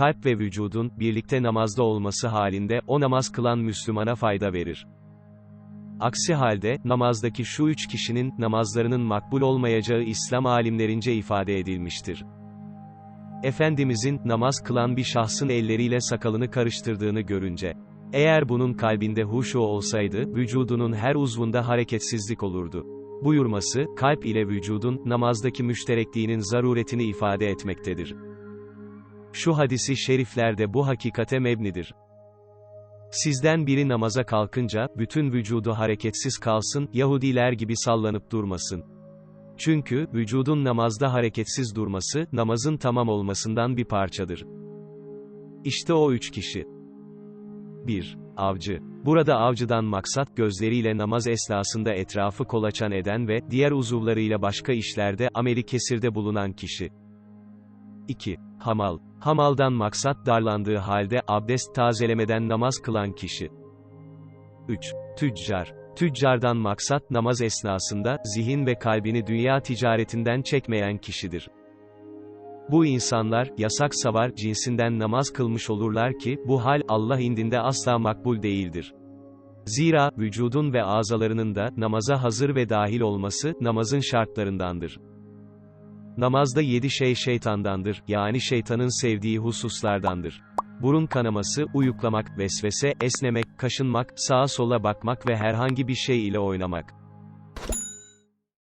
kalp ve vücudun, birlikte namazda olması halinde, o namaz kılan Müslümana fayda verir. Aksi halde, namazdaki şu üç kişinin, namazlarının makbul olmayacağı İslam alimlerince ifade edilmiştir. Efendimizin, namaz kılan bir şahsın elleriyle sakalını karıştırdığını görünce, eğer bunun kalbinde huşu olsaydı, vücudunun her uzvunda hareketsizlik olurdu. Buyurması, kalp ile vücudun, namazdaki müşterekliğinin zaruretini ifade etmektedir. Şu hadisi şeriflerde bu hakikate mebnidir. Sizden biri namaza kalkınca, bütün vücudu hareketsiz kalsın, Yahudiler gibi sallanıp durmasın. Çünkü, vücudun namazda hareketsiz durması, namazın tamam olmasından bir parçadır. İşte o üç kişi. 1. Avcı. Burada avcıdan maksat gözleriyle namaz esnasında etrafı kolaçan eden ve, diğer uzuvlarıyla başka işlerde, ameli kesirde bulunan kişi. 2. Hamal. Hamaldan maksat darlandığı halde, abdest tazelemeden namaz kılan kişi. 3. Tüccar. Tüccardan maksat namaz esnasında, zihin ve kalbini dünya ticaretinden çekmeyen kişidir. Bu insanlar, yasak savar cinsinden namaz kılmış olurlar ki, bu hal, Allah indinde asla makbul değildir. Zira, vücudun ve azalarının da, namaza hazır ve dahil olması, namazın şartlarındandır. Namazda yedi şey şeytandandır, yani şeytanın sevdiği hususlardandır. Burun kanaması, uyuklamak, vesvese, esnemek, kaşınmak, sağa sola bakmak ve herhangi bir şey ile oynamak.